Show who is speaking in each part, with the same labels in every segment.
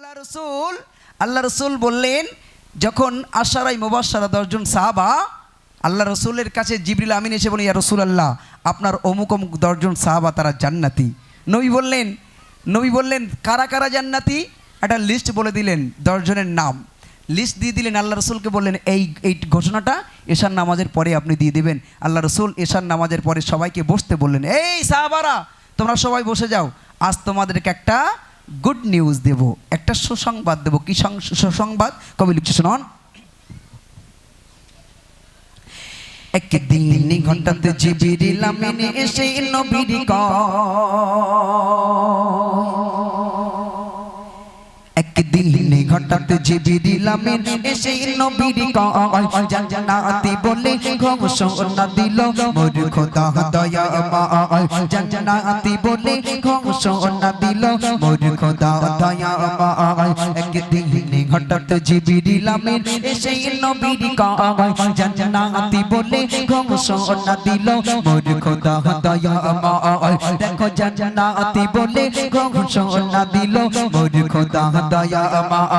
Speaker 1: আল্লাহ রসুল আল্লাহ রসুল বললেন, যখন আশারাই মুবাসারা দশজন সাহাবা, আল্লাহ রসুলের কাছে জিবরিল আমিন এসে বলেন ইয়া রসুল আল্লাহ আপনার অমুক অমুক দশজন সাহাবা তারা জান্নাতি। নবী বললেন নবী বললেন, কারা কারা জান্নাতি? একটা লিস্ট বলে দিলেন, দশজনের নাম। লিস্ট দিয়ে দিলেন, আল্লাহ রসুলকে বললেন, এই এই ঘোষণাটা এশার নামাজের পরে আপনি দিয়ে দেবেন। আল্লাহ রসুল এশার নামাজের পরে সবাইকে বসতে বললেন, এই সাহাবারা, তোমরা সবাই বসে যাও, আজ তোমাদেরকে একটা গুড নিউজ দেব। একটা সুসংবাদ দেব। কি সুসংবাদ? কবি লিখছে শুনুন। একদিন ঘন্টাতে জিবিরিল আমিন এসে নবীর একদিন ঘটাতে জিবিরিল আমিন এসে নবীর কয় জান্নাতি বলে ঘোষণা দিল। মোর খোদা দয়া মায় জান্নাতি বলে ঘোষণা দিল। মোর খোদা দয়া মায় একদিন ঘটাতে জিবিরিল আমিন এসে নবীর কয় জান্নাতি বলে ঘোষণা দিল। মোর খোদা দয়া মায় দেখো জান্নাতি বলে ঘোষণা দিল। মোর খোদা দয়া মায়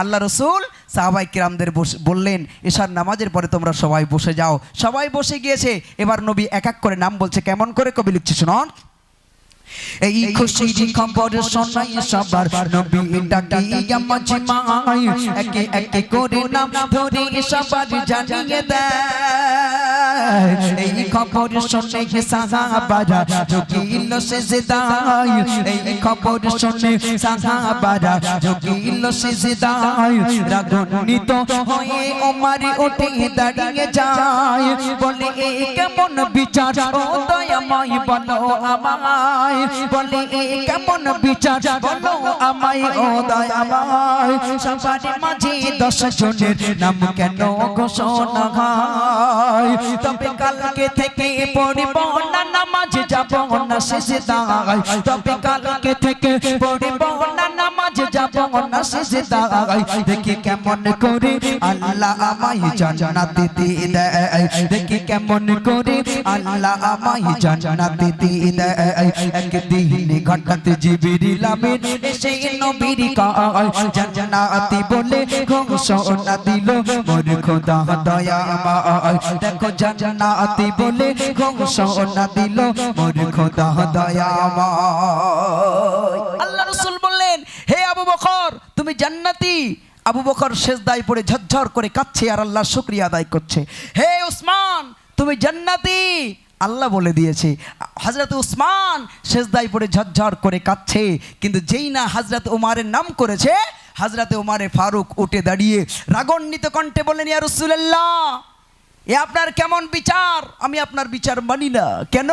Speaker 1: আল্লাহ রসুল সাহাবাই কিরামদের বললেন, এশার নামাজের পরে তোমরা সবাই বসে যাও। সবাই বসে গিয়েছে। এবার নবী এক এক করে নাম বলছে, কেমন করে কবি লিখছে শুনুন এই খুশির খবর শোনাই সবার নবী ডাকিয়া মাঝে মাই একে একে করে নাম ধরে সবার জানিয়ে দেয়। এই খবর শুনে হে সাহাবারা যোগিল সেজদায় এই খবর শুনে সাহাবারা যোগিল সেজদায় রাগান্বিত হয়ে ওমার ওঠে দাঁড়িয়ে যায়। বলে এ কেমন বিচার ও দয়াময় বলো আমায়। বলে কেমন বিচার বলো আমায় ও দয়াময়। সবার মাঝে দশ জনের নাম কেন ঘোষণা হয়? তবে কালকে থেকে পড়িব না, নামাজ যাব না শেষে দাঁড়াই তবে কালকে থেকে পড়িব না, নামাজ যাব না শেষে দাঁড়াই দেখি কেমন করে আল্লাহ আমায় জান্নাতে দিয়ে দেয়। দেখি কেমন করে আল্লাহ আমায় জান্নাতে দিয়ে দেয়। একদিন আমিন জান্নাতি বলে ঘোষণা দিল। মোর খোদা দয়া দেখো বলে ঘোষণা দিল। মোর খোদা দয়া আল্লাহ রাসূল বললেন, হে আবু বকর, তুমি জান্নাতি? আবু বকর পড়ে ঝরঝর করে কাচ্ছে আর আল্লাহ শুকরিয়া আদায় করছে। হে উসমান, তুমি জান্নাতি? আল্লাহ বলে দিয়েছে হজরত উসমান সেজদায় পড়ে ঝরঝর করে কাঁদছে, কিন্তু যেই না হজরত উমারের নাম করেছে হজরত উমারে ফারুক উঠে দাঁড়িয়ে রাগন্বিত কণ্ঠে বলেন ইয়া রাসূলুল্লাহ, এ আপনার কেমন বিচার? আমি আপনার বিচার মানি না। কেন?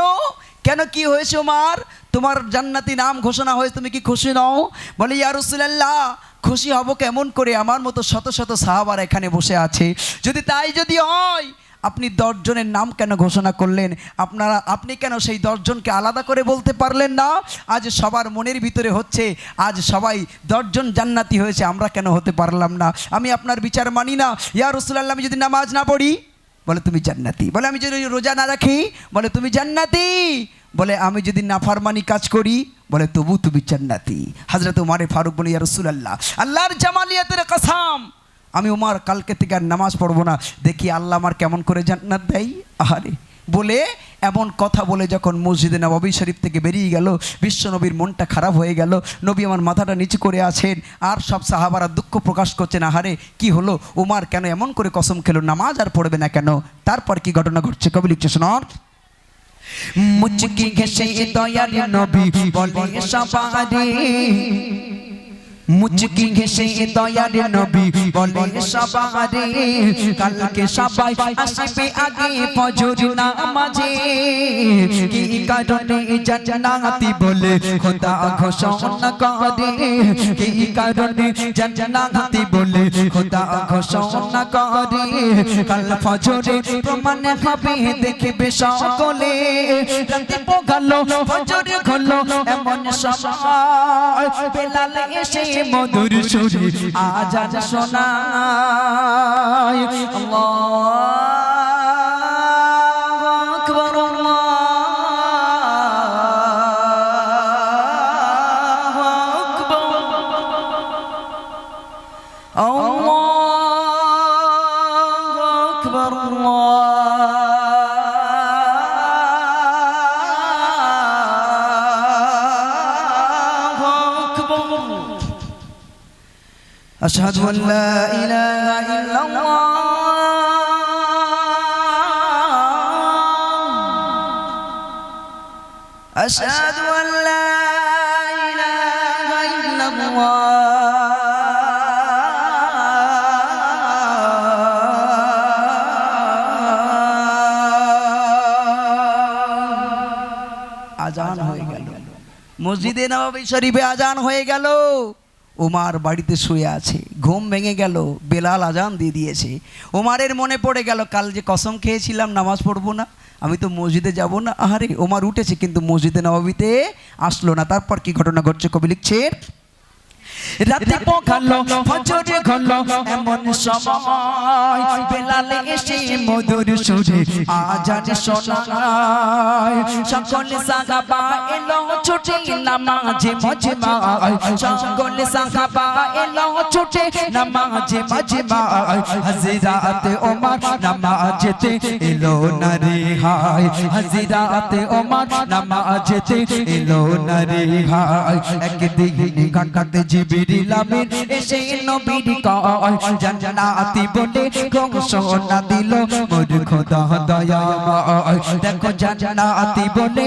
Speaker 1: কেন কি হয়েছে ওমার তোমার জান্নাতি নাম ঘোষণা হয়েছে, তুমি কি খুশি নও? বলে, ইয়া রাসূলুল্লাহ, খুশি হব কেমন করে? আমার মতো শত শত সাহাবার এখানে বসে আছে। যদি তাই যদি হয় আপনি দশজনের নাম কেন ঘোষণা করলেন? আপনারা, আপনি কেন সেই দশজনকে আলাদা করে বলতে পারলেন না? আজ সবার মনের ভিতরে হচ্ছে, আজ সবাই দশজন জান্নাতি হয়েছে, আমরা কেন হতে পারলাম না? আমি আপনার বিচার মানি না। ইয়া রসুল্লাহ আমি যদি নামাজ না পড়ি, বলে তুমি জান্নাতি। বলে আমি যদি রোজা না রাখি, বলে তুমি জান্নাতি। বলে আমি যদি নাফারমানি কাজ করি, বলে তবু তুমি জান্নাতি। হাজরত উমারে ফারুক বলে, ইয়া রসুলাল্লাহ, আল্লাহর জামালিয়াতের কাসাম আমি উমার কালকে থেকে আর নামাজ পড়ব না। দেখি আল্লাহ আমার কেমন করে জান্নাত দেয়। আহারে। বলে এমন কথা বলে যখন মসজিদে নবাবী শরীফ থেকে বেরিয়ে গেল, বিশ্ব নবীর মনটা খারাপ হয়ে গেল, নবী আমার মাথাটা নিচু করে আছেন, আর সব সাহাবারা দুঃখ প্রকাশ করছেন, আহারে, কি হলো? উমার কেন এমন করে কসম খেলো? নামাজ আর পড়বে না কেন? তারপর কি ঘটনা ঘটছে? কবি লিখছে শোনার মুচকি ঘেসে নবী, বলে মুচকি ঘেসে দয়ার নবী বলে, সবারে, কালকে সবাই আসবে আগে ফজর নামাজে। কি কারণে জান্নাতি বলে, খোদা ঘোষণা করে? কি কারণে জান্নাতি বলে, খোদা ঘোষণা করে? কাল ফজরে প্রমাণ হবে, দেখবে সকলে। রাতে পোগালো, ফজরে হলো এমন সময়। বেলাল এসে মধুর সুরে আজান শোনায়। আল্লাহু أشهد أن لا إله إلا الله أشهد أن لا إله إلا الله আজান হয়ে গেল
Speaker 2: মসজিদে নবাবী শরীফে আজান হয়ে গেল ওমার বাড়িতে শুয়ে আছে। ঘুম ভেঙে গেল, বেলাল আজান দিয়ে দিয়েছে। ওমারের মনে পড়ে গেল, কাল যে কসম খেয়েছিলাম, নামাজ পড়ব না, আমি তো মসজিদে যাব না। আহারে ওমার উঠেছে, কিন্তু মসজিদে নবাবিতে আসলো না। তারপর কি ঘটনা ঘটছে কবি লিখছেন?
Speaker 1: রাতে পোখালো ফজরে ঘলো এমন সময় বেলালে এসে মধুর সুরে আজান শোনায়। সকল সাহাবা এলো ছুটে নামাজে মজমায় সকল সাহাবা এলো ছুটে নামাজে মজমায় হযরত ওমর নামাজেতে এলো না রে হায়। হযরত ওমর নামাজেতে এলো না রে হায়। একদিন ঘাটাতে জিবরিল এসে নবীর কয়, জান্নাতি বলে ঘোষণা দিল। মোর খোদা দয়াময়, দেখো জান্নাতি বলে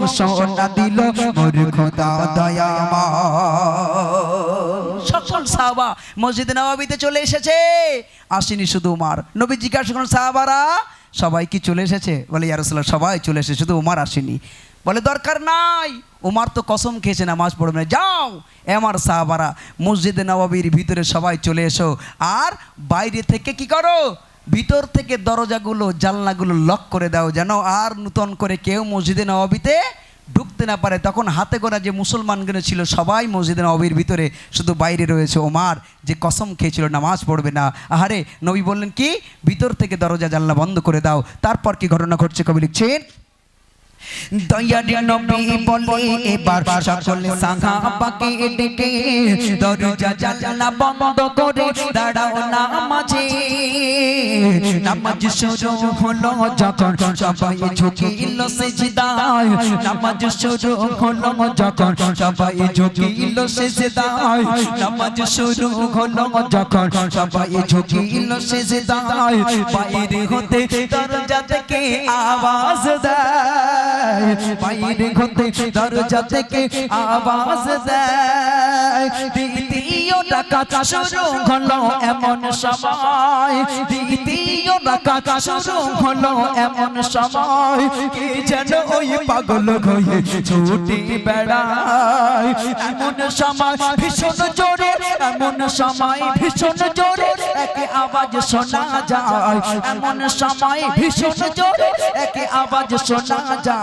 Speaker 1: ঘোষণা দিল। মোর খোদা দয়াময়।
Speaker 2: সকল সাহাবা মসজিদে নবাবিতে চলে এসেছে। আসেনি শুধু উমার। নবী জিজ্ঞাসা করুন সাহাবারা, সবাই কি চলে এসেছে? বলে ইয়ারসোল্লাহ সবাই চলে এসেছে, শুধু উমার আসেনি। বলে, দরকার নাই। উমার তো কসম খেয়েছে নামাজ পড়বে না। যাও, এমার সাহাবারা মসজিদে নবাবির ভিতরে সবাই চলে এসো। আর বাইরে থেকে কি করো? ভিতর থেকে দরজাগুলো, জানলাগুলো লক করে দাও যেন আর নূতন করে কেউ মসজিদে নবাবিতে ঢুকতে না পারে। তখন হাতে গোনা যে মুসলমানগুলো ছিল, সবাই মসজিদে নবীর ভিতরে শুধু বাইরে রয়েছে। ওমার যে কসম খেয়েছিল, নামাজ পড়বে না। আহারে, নবী বললেন কি? ভিতর থেকে দরজা জানলা বন্ধ করে দাও। তারপর কি ঘটনা ঘটছে কবি লিখছেন?
Speaker 1: দয়ার নবী বলে, এবার সকলে সাহাবাকে ডেকে দরজা জানলা বন্ধ করে দাঁড়াও নামাজে। নামাজ শুরু হলো যখন সবাই ঝুঁকিল সেজদায়। নামাজ শুরু হলো যখন সবাই ঝুঁকিল সেজদায়। নামাজ শুরু হলো যখন সবাই ঝুঁকিল সেজদায়। বাইরে হতে দরজা থেকে আওয়াজ দেয়। বাইরে হতে দরজা থেকে আওয়াজ দেয়। এমন সময়। দ্বিতীয় এমন সময়। পাগল হয়ে ছুটি বেড়ায়। এমন সময় ভীষণ জোরে, এমন সময় ভীষণ জোরে এক আওয়াজ শোনা যায়। এমন সময় ভীষণ জোরে এক আওয়াজ শোনা যায়।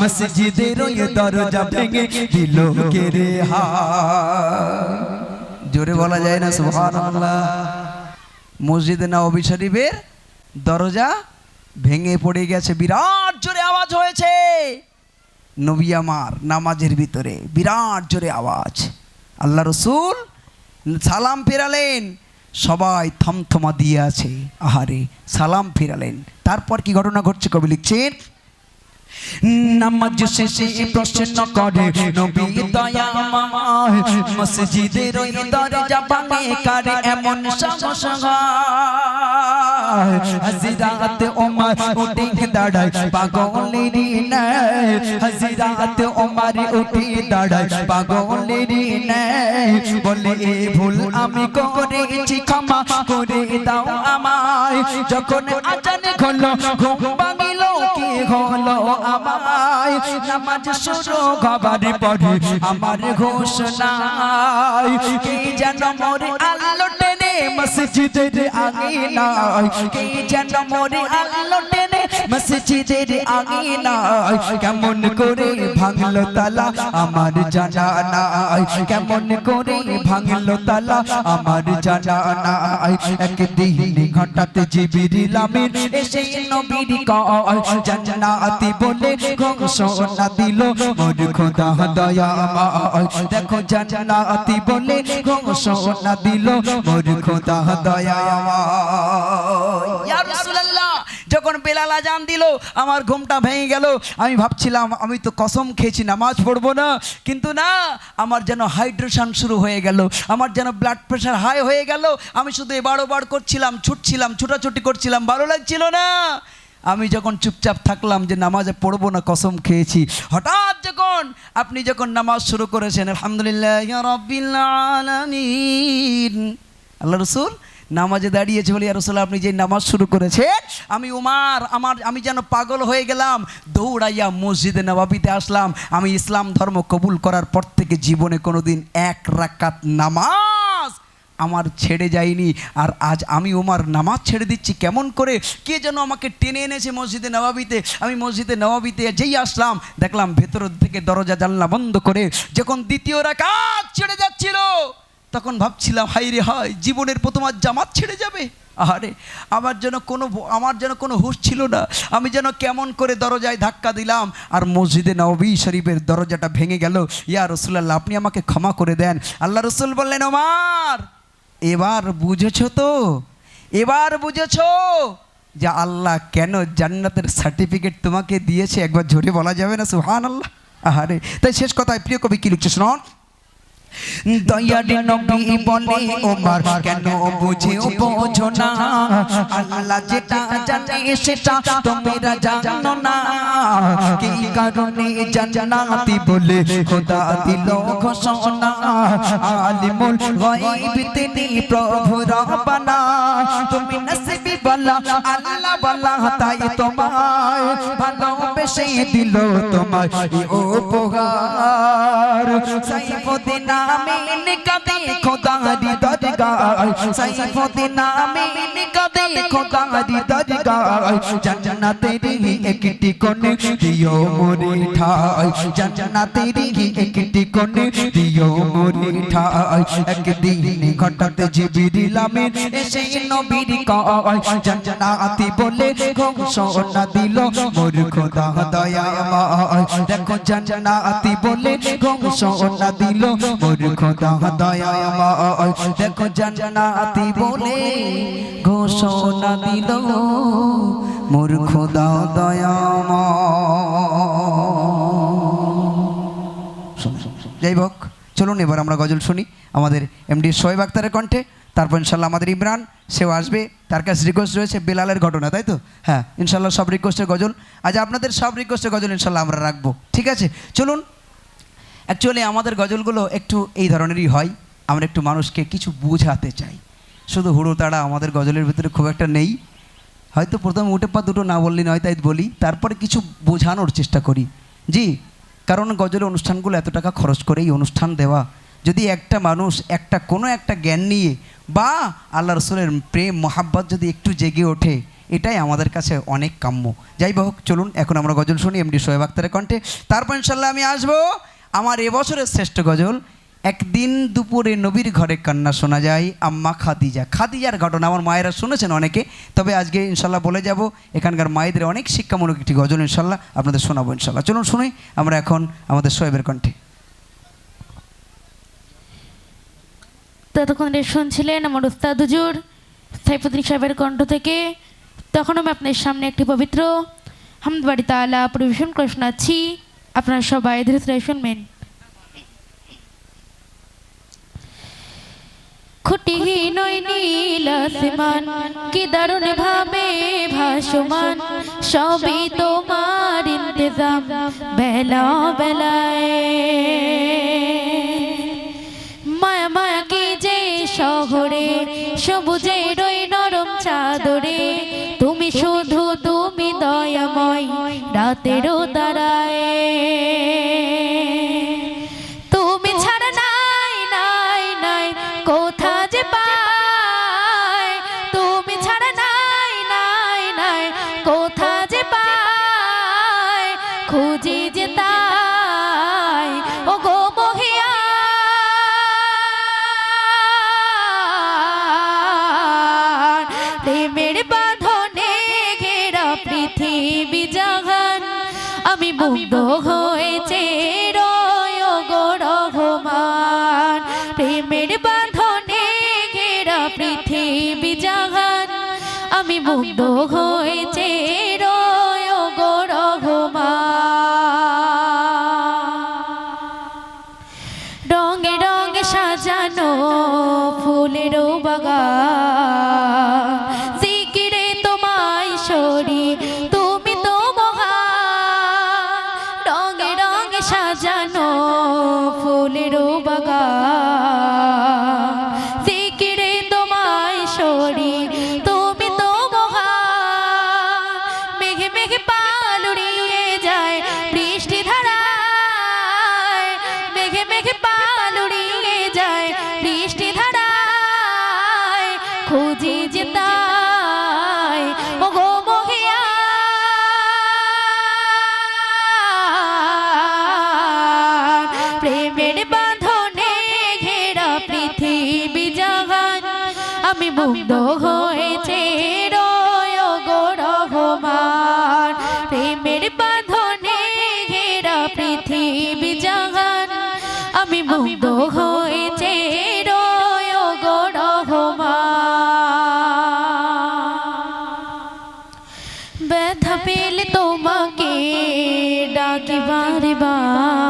Speaker 1: মসজিদের ওই দরজা ভেঙে দিল
Speaker 2: জোরে বলা যায় না, সুবহানাল্লাহ। মসজিদে নবী শরীফের দরজা ভেঙে পড়ে গেছে। বিরাট জোরে আওয়াজ হয়েছে। নবী আমার নামাজের ভিতরে বিরাট জোরে আওয়াজ। আল্লাহ রসুল সালাম ফেরালেন। সবাই থমথমা দিয়ে আছে। আহারে, সালাম ফেরালেন। তারপর কি ঘটনা ঘটছে কবি লিখছেন?
Speaker 3: নামাজ শেষে প্রশ্ন করে, নবী দয়াময়, মসজিদের ওই দরজা ভাঙে কারে এমন সাহস হয়? ওমর উঠে দাঁড়ায়, পাগলের নাই হাজিরাতে ওমর উঠে দাঁড়ায়, পাগলের নাই বলে ভুল আমি করেছি, ক্ষমা করে দাও আমায়। যখন আজান হলো ঘুম নামাজ শুরু হবার পরে আমার ঘোষণায় কি যেন মোরে আলো টেনে মসজিদের আঙিনায় কি যেন মোরে আলো টেনে? মসজিদের আঙিনায় কেমন করে ভাঙলো তালা আমার জানা নাই কেমন করে ভাঙলো তালা আমার জানা নাই একদিন হঠাৎ জিবিরিল আমির এসে নবীর কয় জান্নাতি বলে ঘোষণা দিল মোর খোদা দয়াময়। দেখো জান্নাতি বলে ঘোষণা দিল মোর
Speaker 1: যখন বেলাল আজান দিল, আমার ঘুমটা ভেঙে গেল, আমি ভাবছিলাম, আমি তো কসম খেয়েছি, নামাজ পড়ব না। কিন্তু না, আমার যেন হাইড্রেশন শুরু হয়ে গেল, আমার যেন ব্লাড প্রেশার হাই হয়ে গেল। আমি শুধু এবার ওবার করছিলাম, ছুটছিলাম, ছুটাছুটি করছিলাম, ভালো লাগছিল না। আমি যখন চুপচাপ থাকলাম যে নামাজে পড়ব না, কসম খেয়েছি। হঠাৎ যখন আপনি যখন নামাজ শুরু করেছেন, আলহামদুলিল্লাহ আল্লাহ রসুল নামাজে দাঁড়িয়েছে বলে রসুল, আপনি যে নামাজ শুরু করেছেন, আমি উমার, আমার, আমি যেন পাগল হয়ে গেলাম, দৌড়াইয়া মসজিদে নবাবিতে আসলাম, আমি ইসলাম ধর্ম কবুল করার পর থেকে জীবনে কোনোদিন এক রাকাত নামাজ আমার ছেড়ে যায়নি। আর আজ আমি ওমার নামাজ ছেড়ে দিচ্ছি, কেমন করে? কে যেন আমাকে টেনে এনেছে মসজিদে নবাবিতে? আমি মসজিদে নবাবিতে যেই আসলাম, দেখলাম ভেতর থেকে দরজা জানলা বন্ধ করে যখন দ্বিতীয় রাকাত ছেড়ে যাচ্ছিল তখন ভাবছিলাম হাই রে হয়, জীবনের প্রথম আর জামাত ছেড়ে যাবে? আরে আমার যেন কোনো আমার যেন কোনো হুঁশ ছিল না। আমি যেন কেমন করে দরজায় ধাক্কা দিলাম, আর মসজিদে নবী শরীফের দরজাটা ভেঙে গেল। ইয়া রসুল্লাহ আপনি আমাকে ক্ষমা করে দেন। আল্লাহ রসুল বললেন, ওমার, এবার বুঝেছ তো? এবার বুঝেছ যে আল্লাহ কেন জান্নাতের সার্টিফিকেট তোমাকে দিয়েছে? একবার জোরে বলা যাবে না সুহান আল্লাহ আহারে, তাই শেষ কথায় প্রিয় কবি কি লিখছে শুনুন?
Speaker 3: দয়ারে নবী বলে, ওমর কেন বুঝে বোঝো না? আল্লাহ যেটা জানে সেটা তোমরা জানো না। কি কারণে জান্নাতি বলে খোদা দিল ঘোষণা? আলিমুল গায়ব তিনি প্রভু রব্বানা তুমি নসিবি বলা, আল্লাহ বলা, তাই তোমায় ভালোবেসে দিল তোমার উপহার। সাইফুদ্দিন আমিন কাদে খোদারি দরগাহ সাইফুদ্দিন আমিন কাদে খোদারি দরগাহ জান্নাতের একটি কোণে দিও মোরে ঠাই জান্নাতের একটি কোণে দিও মোরে ঠাই একদিন ঘটাত জিবিরিল আমিন এসে নবীর কয় জান্নাতি বলে ঘোষণা দিল মোর খোদা দয়াময় দেখো জান্নাতি বলে ঘোষণা দিল মোর খোদা দয়াময় দেখো বলে ঘোষণা দিল। দয়াময়
Speaker 1: যাই হোক, চলুন, এবার আমরা গজল শুনি আমাদের এমডি শোয়েব আক্তারের কণ্ঠে। তারপর ইনশাল্লাহ আমাদের ইমরান, সেও আসবে। তার কাছে রিকোয়েস্ট রয়েছে বেলালের ঘটনা, তাই তো? হ্যাঁ ইনশাল্লাহ সব রিকোয়েস্টের গজল। আজ আপনাদের সব রিকোয়েস্টের গজল ইনশাল্লাহ আমরা রাখব, ঠিক আছে? চলুন অ্যাকচুয়ালি আমাদের গজলগুলো একটু এই ধরনেরই হয়। আমরা একটু মানুষকে কিছু বোঝাতে চাই। শুধু হুড়ো তাড়া আমাদের গজলের ভিতরে খুব একটা নেই। হয়তো প্রথমে উঠে পা দুটো না বললি নয় তাই বলি, তারপরে কিছু বোঝানোর চেষ্টা করি। জি, কারণ গজলের অনুষ্ঠানগুলো এত টাকা খরচ করে এই অনুষ্ঠান দেওয়া। যদি একটা মানুষ একটা, কোনো একটা জ্ঞান নিয়ে বা আল্লাহ রসুলের প্রেম, মহাব্বত যদি একটু জেগে ওঠে, এটাই আমাদের কাছে অনেক কাম্য। যাই হোক, চলুন, এখন আমরা গজল শুনি, এমডি সোহেব আক্তারের কণ্ঠে। তারপর ইনশাল্লাহ আমি আসব আমার এবছরের শ্রেষ্ঠ গজল একদিন দুপুরে নবীর ঘরে কান্না শোনা যায়, আম্মা খাদিজা। খাদিজার ঘটনা আমার মায়েরা শুনেছেন অনেকে, তবে আজকে ইনশাল্লাহ বলে যাব, এখানকার মায়েদের অনেক শিক্ষামূলক একটি গজল ইনশাল্লাহ আপনাদের শোনাবো ইনশাল্লাহ। চলুন শুনি, আমরা এখন আমাদের সোয়েবের কণ্ঠে।
Speaker 4: ততক্ষণ শুনছিলেন আমার উস্তাদ হুজুর সাইফুদ্দিন সাহেবের কণ্ঠ থেকে। তখন আমি আপনাদের সামনে একটি পবিত্র হামদবাড়ি তালা পরিবেশন করে শোনাচ্ছি। আপনারা সবাই ধীরে ধীরে শুনবেন। খুঁটিহীন নীল আসমান, কি দারুণ ভাবে ভাসমান, সবই তোমার ইন্তজাম। বেলা বেলায় মায়া মায়া কি যে শহরে সবুজের ওই নরম চাদরে, তুমি শুধু তুমি দয়াময়, রাতেরও তারায়। সহ যে যেতায় ওগো ডাকি বারে বার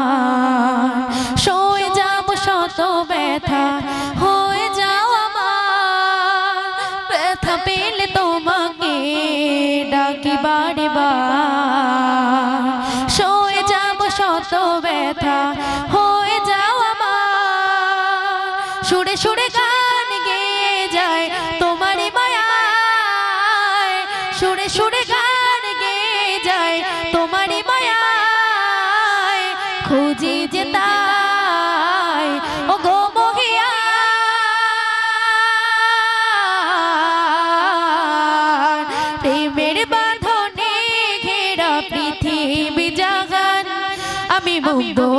Speaker 4: Happy birthday.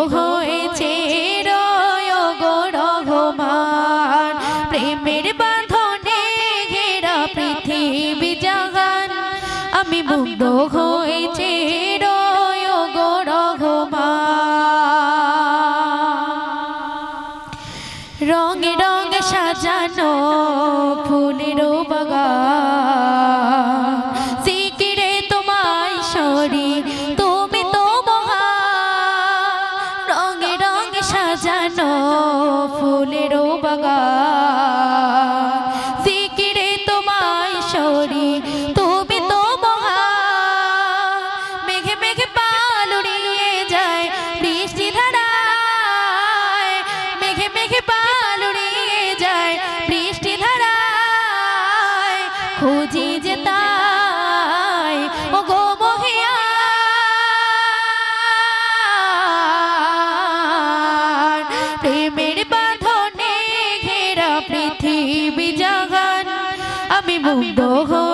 Speaker 4: 阿弥陀佛